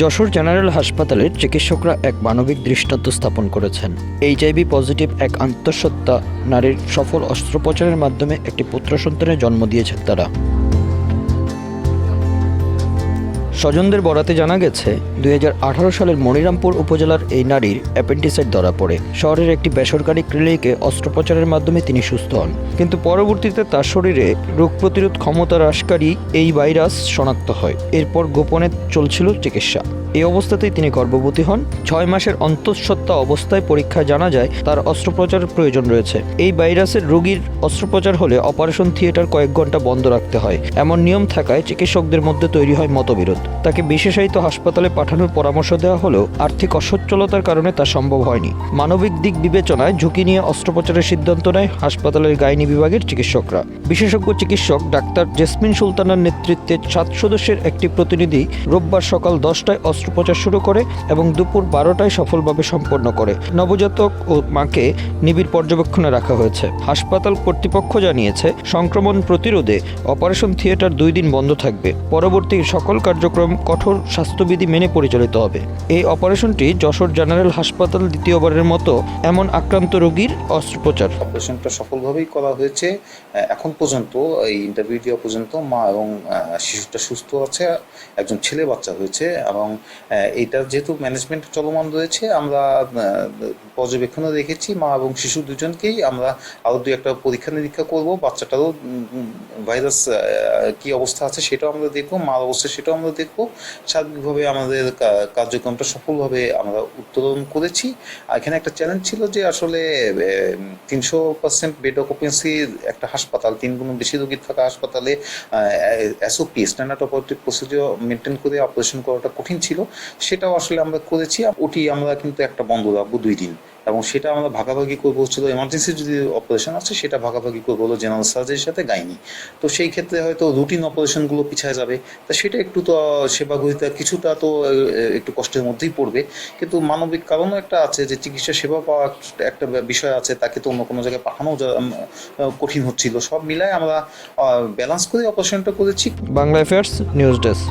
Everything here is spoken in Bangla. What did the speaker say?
যশোর জেনারেল হাসপাতালের চিকিৎসকরা এক মানবিক দৃষ্টান্ত স্থাপন করেছেন। এইচআইভি পজিটিভ এক আন্তঃসত্ত্বা নারীর সফল অস্ত্রোপচারের মাধ্যমে একটি পুত্র সন্তানের জন্ম দিয়েছেন তারা। স্বজনদের বরাতে জানা গেছে, দুই হাজার আঠারো সালের মনিরামপুর উপজেলার এই নারীর অ্যাপেন্ডিসাইট ধরা পড়ে। শহরের একটি বেসরকারি ক্লিনিকে অস্ত্রোপচারের মাধ্যমে তিনি সুস্থ হন। কিন্তু পরবর্তীতে তার শরীরে রোগ প্রতিরোধ ক্ষমতা হ্রাসকারী এই ভাইরাস শনাক্ত হয়। এরপর গোপনে চলছিল চিকিৎসা। এই অবস্থাতেই তিনি গর্ভবতী হন। ছয় মাসের অন্তঃসত্ত্বা অবস্থায় পরীক্ষায় জানা যায়, তার অস্ত্রোপচারের প্রয়োজন রয়েছে। এই ভাইরাসের রোগীর অস্ত্রোপচার হলে অপারেশন থিয়েটার কয়েক ঘণ্টা বন্ধ রাখতে হয়। এমন নিয়ম থাকায় চিকিৎসকদের মধ্যে তৈরি হয় মতবিরোধ। তাকে বিশেষায়িত হাসপাতালে পাঠানোর পরামর্শ দেওয়া হলেও আর্থিক অসচ্ছলতার কারণে তা সম্ভব হয়নি। মানবিক দিক বিবেচনায় ঝুঁকি নিয়ে অস্ত্রোপচারের সিদ্ধান্ত নেয় হাসপাতালের গাইনি বিভাগের চিকিৎসকরা। বিশেষজ্ঞ চিকিৎসক ডাক্তার জেসমিন সুলতানার নেতৃত্বে সাত সদস্যের একটি প্রতিনিধি রোববার সকাল দশটায় অস্ত্রোপচার শুরু করে এবং দুপুর বারোটায় সফলভাবে সম্পন্ন করে। নবজাতক ও মাকে নিবিড় পর্যবেক্ষণে রাখা হয়েছে। হাসপাতাল কর্তৃপক্ষ জানিয়েছে, সংক্রমণ প্রতিরোধে অপারেশন থিয়েটার দুই দিন বন্ধ থাকবে। পরবর্তী সকল কার্যক্রম কঠোর স্বাস্থ্যবিধি মেনে পরিচালিত হবে। এই অপারেশনটি যশোর জেনারেল হাসপাতাল দ্বিতীয়বারের মতো এমন আক্রান্ত রোগীর অস্ত্রোপচার। অপারেশনটা সফলভাবেই করা হয়েছে। এখন পর্যন্ত এই ইন্টারভিউ দেওয়া পর্যন্ত মা এবং শিশুটা সুস্থ আছে একজন ছেলে বাচ্চা হয়েছে এবং এইটার যেহেতু ম্যানেজমেন্ট চলমান রয়েছে আমরা আহ, পর্যবেক্ষণে রেখেছি মা এবং শিশু দুজনকেই আমরা আরও দু একটা পরীক্ষা নিরীক্ষা করব বাচ্চাটারও ভাইরাস কি অবস্থা আছে সেটাও আমরা দেখব মার অবস্থা সেটাও আমরা দেখব। সার্বিকভাবে আমাদের কার্যক্রমটা সফলভাবে আমরা উত্তোলন করেছি। এখানে একটা চ্যালেঞ্জ ছিল যে আসলে তিনশো পার্সেন্ট বেড অকুপেন্সির একটা হাসপাতাল তিন গুণ বেশি রোগী থাকা হাসপাতালে SOP standard operative procedure maintain করে অপারেশন করাটা কঠিন ছিল। সেটাও আসলে আমরা করেছি। ওটি আমরা কিন্তু একটা বন্ধ রাখব দুই দিন। এবং সেটা আমরা ভাগাভাগি করব হচ্ছিল এমার্জেন্সি যদি অপারেশন আছে, সেটা ভাগাভাগি করব হলো জেনারেল সার্জের সাথে গাইনি তো সেই ক্ষেত্রে হয়তো রুটিন অপারেশনগুলো পিছায় যাবে। তা সেটা একটু তো সেবাগুলিতে কিছুটা তো একটু কষ্টের মধ্যেই পড়বে। কিন্তু মানবিক কারণও একটা আছে যে চিকিৎসা সেবা পাওয়া একটা বিষয় আছে, তাকে তো অন্য কোনো জায়গায় পাঠানো কঠিন হচ্ছিল। সব মিলায় আমরা ব্যালেন্স করে অপারেশনটা করেছি। Bangla affairs news desk